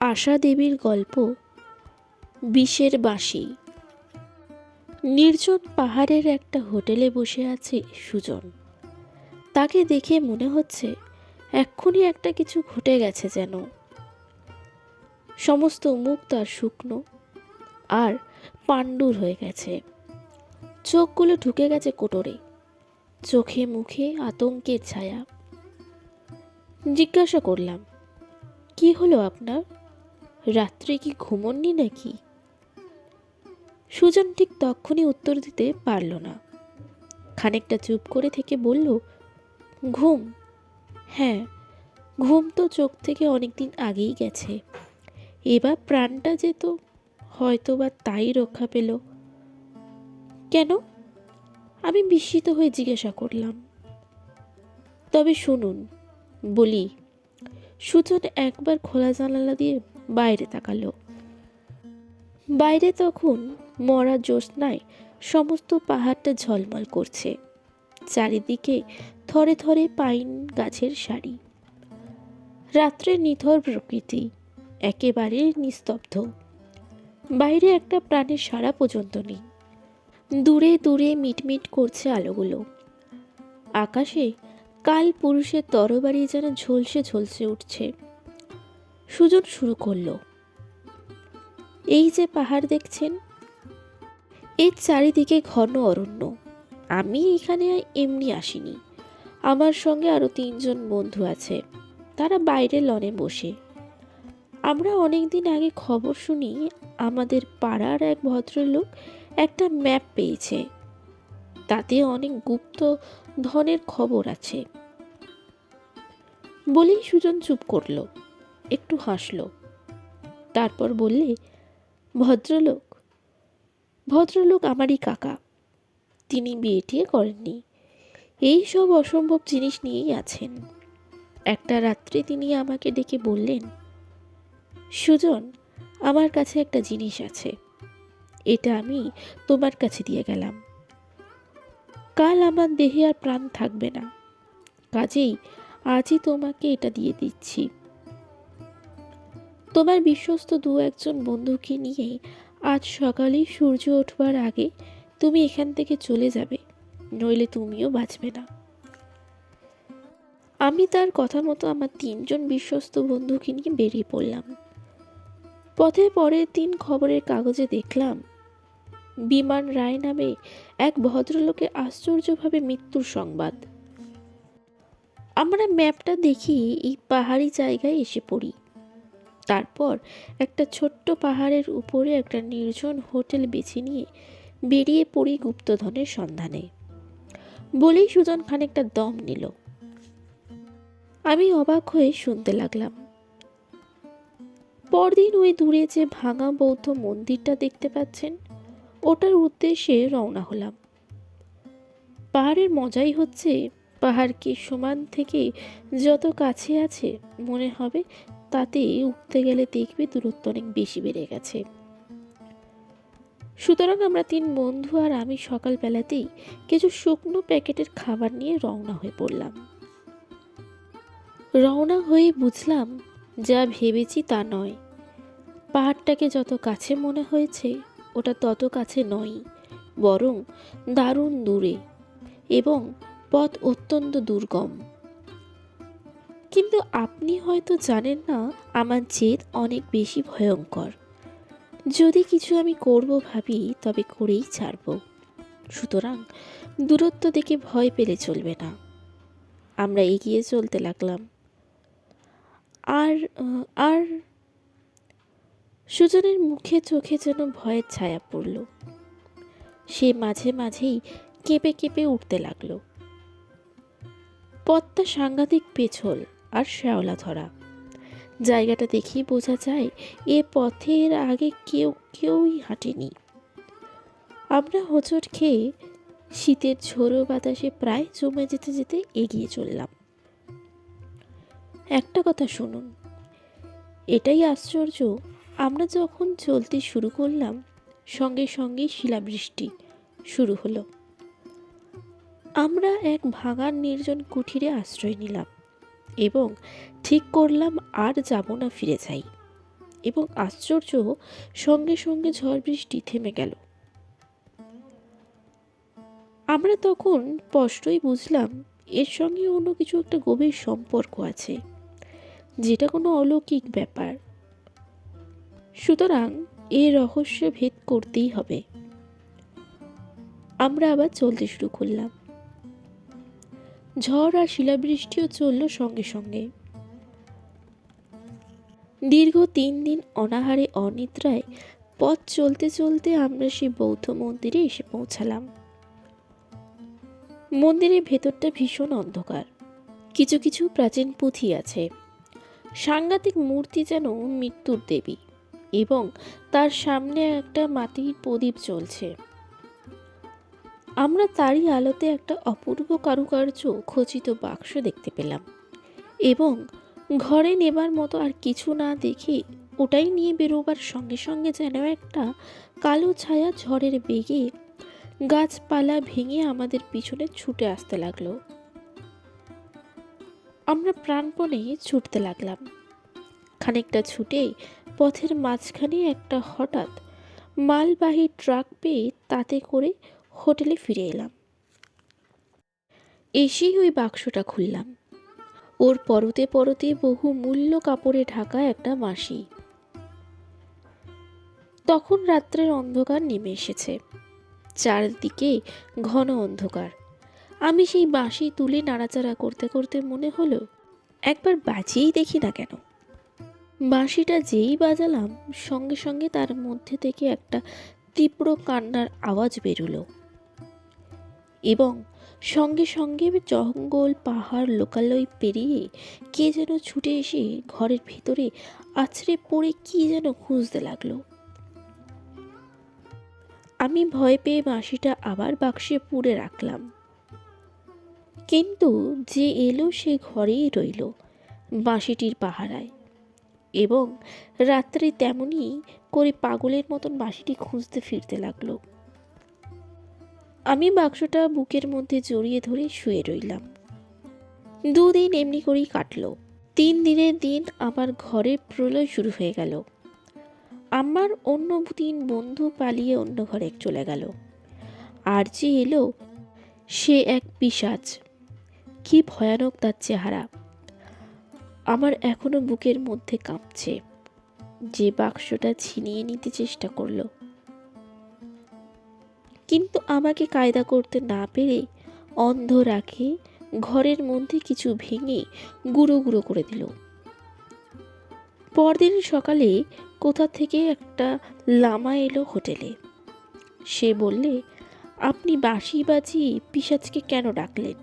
আশা দেবীর গল্প, বিষের বাঁশি। নির্জন পাহাড়ের একটা হোটেলে বসে আছে সুজন। তাকে দেখে মনে হচ্ছে এক্ষুনি একটা কিছু ঘটে গেছে যেন। সমস্ত মুখ তার শুকনো আর পাণ্ডুর হয়ে গেছে। চোখগুলো ঢুকে গেছে কোটরে। চোখে মুখে আতঙ্কের ছায়া। জিজ্ঞাসা করলাম, কি হলো আপনার? রাত্রে কি ঘুমননি নাকি? সুজন ঠিক তখনই উত্তর দিতে পারল না। খানিকটা চুপ করে থেকে বলল, ঘুম? হ্যাঁ ঘুম তো চোখ থেকে অনেকদিন আগেই গেছে। এবার প্রাণটা যেত হয়তো বা তাই রক্ষা পেল। কেন? আমি বিস্মিত হয়ে জিজ্ঞাসা করলাম। তবে শুনুন, বলি, সুজন একবার খোলা জানালা দিয়ে বাইরে তাকালো। বাইরে তখন মরা জ্যোৎস্নায় সমস্ত পাহাড়টা ঝলমল করছে। চারিদিকে থরে থরে পাইন গাছের সারি। রাত্রে নিথর প্রকৃতি একেবারে নিস্তব্ধ। বাইরে একটা প্রাণের সারা পর্যন্ত নেই। দূরে দূরে মিটমিট করছে আলোগুলো। আকাশে কাল পুরুষের তরবারি যেন ঝলসে ঝলসে উঠছে। সুজন শুরু করল। এই যে পাহাড় দেখছেন, এর চারিদিকে ঘন অরণ্য। আমি এখানে এমনি আসিনি। আমার সঙ্গে আরও তিনজন বন্ধু আছে। তারা বাইরে লনে বসে। আমরা অনেক দিন আগে খবর শুনি, আমাদের পাড়ার এক ভদ্রলোক একটা ম্যাপ পেয়েছে। তাতে অনেক গুপ্ত ধনের খবর আছে। বলেই সুজন চুপ করল। একটু হাসলো। তারপর বললে, ভদ্রলোক ভদ্রলোক আমারই কাকা। তিনি বিয়ে টিয়ে করেননি। এই সব অসম্ভব জিনিস নিয়েই আছেন। একটা রাত্রে তিনি আমাকে ডেকে বললেন, সুজন, আমার কাছে একটা জিনিস আছে। এটা আমি তোমার কাছে দিয়ে গেলাম। কাল আমার দেহে আর প্রাণ থাকবে না। কাজেই আজই তোমাকে এটা দিয়ে দিচ্ছি। তোমার বিশ্বস্ত দু একজন বন্ধুকে নিয়ে আজ সকালেই সূর্য ওঠবার আগে তুমি এখান থেকে চলে যাবে, নইলে তুমিও বাঁচবে না। আমি তার কথা মতো আমার তিনজন বিশ্বস্ত বন্ধুকে নিয়ে বেরিয়ে পড়লাম। পথে পরের দিন খবরের কাগজে দেখলাম, বিমান রায় নামে এক ভদ্রলোকের আশ্চর্যভাবে মৃত্যুর সংবাদ। আমরা ম্যাপটা দেখি এই পাহাড়ি জায়গায় এসে পড়ি। তারপর একটা ছোট্ট পাহাড়ের উপরে একটা নির্জন হোটেল বেছে নিয়ে বেরিয়ে পড়ি গুপ্তধনের সন্ধানে। বলেই সুজন খানিকটা দম নিল। আমি অবাক হয়ে শুনতে লাগলাম। পরদিন ওই দূরে যে ভাঙা বৌদ্ধ মন্দিরটা দেখতে পাচ্ছেন, ওটার উদ্দেশ্যে রওনা হলাম। পাহাড়ের মজাই হচ্ছে পাহাড়কে সমান থেকে যত কাছে আছে, মনে হবে তাতে উঠতে গেলে দেখবে দূরত্ব অনেক বেশি বেড়ে গেছে। সুতরাং আমরা তিন বন্ধু আর আমি সকালবেলাতেই কিছু শুকনো প্যাকেটের খাবার নিয়ে রওনা হয়ে পড়লাম। রওনা হয়ে বুঝলাম, যা ভেবেছি তা নয়। পাহাড়টাকে যত কাছে মনে হয়েছে, ওটা তত কাছে নয়, বরং দারুণ দূরে এবং পথ অত্যন্ত দুর্গম। কিন্তু আপনি হয়তো জানেন না, আমার জেদ অনেক বেশি ভয়ঙ্কর। যদি কিছু আমি করব ভাবি, তবে করেই ছাড়ব। সুতরাং দূরত্ব দেখে ভয় পেলে চলবে না। আমরা এগিয়ে চলতে লাগলাম। আর আর সুজনের মুখে চোখে যেন ভয়ের ছায়া পড়ল। সে মাঝে মাঝেই কেঁপে কেঁপে উঠতে লাগল। পথটা সাংঘাতিক পেছল। আর শ্যাওলা ধরা। জায়গাটা দেখেই বোঝা যায়, এ পথের আগে কেউ কেউই হাঁটেনি। আমরা হোঁচট খেয়ে শীতের ঝোড়ো বাতাসে প্রায় জমে যেতে যেতে এগিয়ে চললাম। একটা কথা শুনুন, এটাই আশ্চর্য, আমরা যখন চলতে শুরু করলাম, সঙ্গে সঙ্গে শিলাবৃষ্টি শুরু হলো। আমরা এক ভাঙার নির্জন কুঠিরে আশ্রয় নিলাম। এবং ঠিক করলাম আর যাব না ফিরে যাই। এবং আশ্চর্য সঙ্গে সঙ্গে ঝড় বৃষ্টি থেমে গেল। আমরা তখন স্পষ্টই বুঝলাম এর সঙ্গে অন্য কিছু একটা গভীর সম্পর্ক আছে, যেটা কোনো অলৌকিক ব্যাপার। সুতরাং এ রহস্য ভেদ করতেই হবে। আমরা আবার চলতে শুরু করলাম। ঝড় আর শিলাবৃষ্টিও চলল সঙ্গে সঙ্গে। দীর্ঘ তিন দিন অনাহারে অনিদ্রায় পথ চলতে চলতে আমরা সেই বৌদ্ধ মন্দিরে এসে পৌঁছালাম। মন্দিরের ভেতরটা ভীষণ অন্ধকার। কিছু কিছু প্রাচীন পুঁথি আছে। সাংঘাতিক মূর্তি যেন মৃত্যুর দেবী এবং তার সামনে একটা মাটির প্রদীপ চলছে আমরা তারই আলোতে একটা অপূর্ব কারুকার্য খচিত বাক্স দেখতে পেলাম। এবং ঘরে নেবার মতো আর কিছু না দেখে ওটাই নিয়ে বেরোবার সঙ্গে সঙ্গে যেন একটা কালো ছায়া ঝড়ের বেগে গাছপালা ভেঙে আমাদের পিছনে ছুটে আসতে লাগল। আমরা প্রাণপণে ছুটতে লাগলাম। খানিকটা ছুটে পথের মাঝখানে একটা হঠাৎ মালবাহী ট্রাক পেয়ে তাতে করে হোটেলে ফিরে এলাম। এসেই ওই বাক্সটা খুললাম। ওর পরতে পরতে বহু মূল্য কাপড়ে ঢাকা একটা মাসি। তখন রাত্রের অন্ধকার নেমে এসেছে। চারদিকে ঘন অন্ধকার। আমি সেই বাঁশি তুলে নাড়াচাড়া করতে করতে মনে হলো, একবার বাজিয়েই দেখি না কেন। বাঁশিটা যেই বাজালাম, সঙ্গে সঙ্গে তার মধ্যে থেকে একটা তীব্র কান্নার আওয়াজ বেরুলো। এবং সঙ্গে সঙ্গে জঙ্গল, পাহাড়, লোকালয় পেরিয়ে কে যেন ছুটে এসে ঘরের ভিতরে আছড়ে পড়ে কি যেন খুঁজতে লাগল। আমি ভয় পেয়ে বাঁশিটা আবার বাক্সে পুড়ে রাখলাম। কিন্তু যে এলো সে ঘরেই রইল, বাঁশিটির পাহারায়। এবং রাত্রে তেমনই করে পাগলের মতন বাঁশিটি খুঁজতে ফিরতে লাগল। আমি বাক্সটা বুকের মধ্যে জড়িয়ে ধরে শুয়ে রইলাম। দুদিন এমনি করেই কাটলো। তিন দিনের দিন আমার ঘরে প্রলয় শুরু হয়ে গেল। আমার অন্য তিন বন্ধু পালিয়ে অন্য ঘরে চলে গেল। আর যে এলো, সে এক পিসাচ কি ভয়ানক তার চেহারা। আমার এখনও বুকের মধ্যে কাঁপছে। যে বাক্সটা ছিনিয়ে নিতে চেষ্টা করল কিন্তু আমাকে কায়দা করতে না পেরে অন্ধ রাখে, ঘরের মধ্যে কিছু ভেঙে গুঁড়ো গুঁড়ো করে দিল। পরদিন সকালে কোথা থেকে একটা লামা এলো হোটেলে। সে বললে, আপনি বাসি বাজি পিসাজকে কেন ডাকলেন?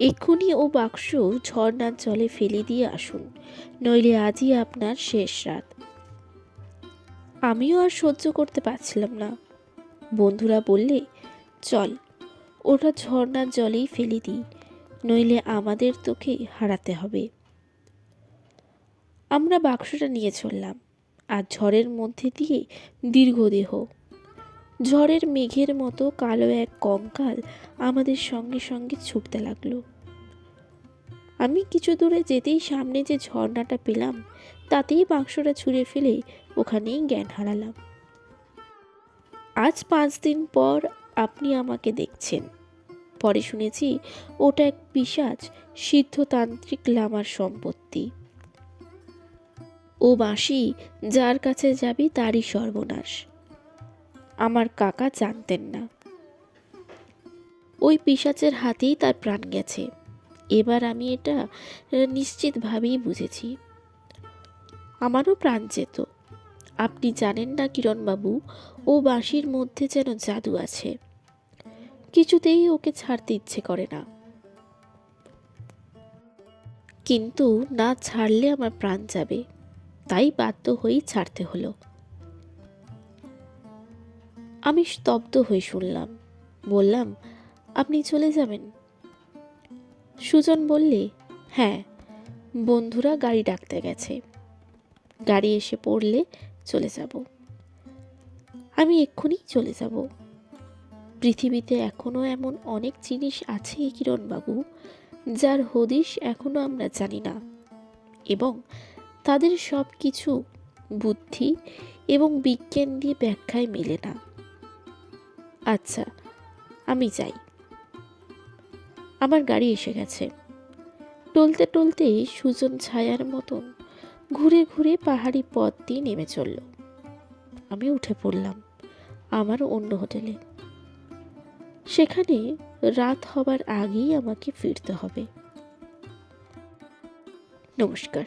এক্ষুনি ও বাক্স ঝর্নার জলে ফেলে দিয়ে আসুন, নইলে আজই আপনার শেষ রাত। আমিও আর সহ্য করতে পারছিলাম না। বন্ধুরা বললে, চল, ওটা ঝর্নার জলেই ফেলে দিই, নইলে আমাদের তোকে হারাতে হবে। আমরা বাক্সটা নিয়ে চললাম, আর ঝড়ের মধ্যে দিয়ে দীর্ঘদেহ ঝড়ের মেঘের মতো কালো এক কঙ্কাল আমাদের সঙ্গে সঙ্গে ছুটতে লাগল। আমি কিছু দূরে যেতেই সামনে যে ঝর্ণাটা পেলাম, তাতেই বাক্সটা ছুঁড়ে ফেলে ওখানেই জ্ঞান হারালাম। আজ পাঁচ দিন পর আপনি আমাকে দেখছেন। পরে শুনেছি ওটা এক পিসাজ সিদ্ধতান্ত্রিক লামার সম্পত্তি। ও বাঁশি যার কাছে যাবি তারই সর্বনাশ। আমার কাকা জানতেন না। ওই পিসাচের হাতেই তার প্রাণ গেছে। এবার আমি এটা নিশ্চিতভাবেই বুঝেছি। আমারও প্রাণ যেত। আপনি জানেন না কিরণবাবু, ও বাঁশির মধ্যে যেন জাদু আছে। কিছুতেই ওকে ছাড়তে ইচ্ছে করে না। কিন্তু না ছাড়লে আমার প্রাণ যাবে, তাই বাধ্য হয়েই ছাড়তে হলো। আমি স্তব্ধ হয়ে শুনলাম, বললাম, আপনি চলে যাবেন? সুজন বললে হ্যাঁ বন্ধুরা গাড়ি ডাকতে গেছে। গাড়ি এসে পড়লে চলে যাব। আমি এক্ষুনি চলে যাব। পৃথিবীতে এখনও এমন অনেক জিনিস আছে, কিরণবাবু, যার হদিশ এখনও আমরা জানি না এবং তাদের সব কিছু বুদ্ধি এবং বিজ্ঞান দিয়ে ব্যাখ্যায় মেলে না। আচ্ছা আমি যাই। আমার গাড়ি এসে গেছে। টলতে টলতেই সুজন ছায়ার মতন ঘুরে ঘুরে পাহাড়ি পথ দিয়ে নেমে চলল। আমি উঠে পড়লাম আমার অন্য হোটেলে। সেখানে রাত হবার আগেই আমাকে ফিরতে হবে। নমস্কার।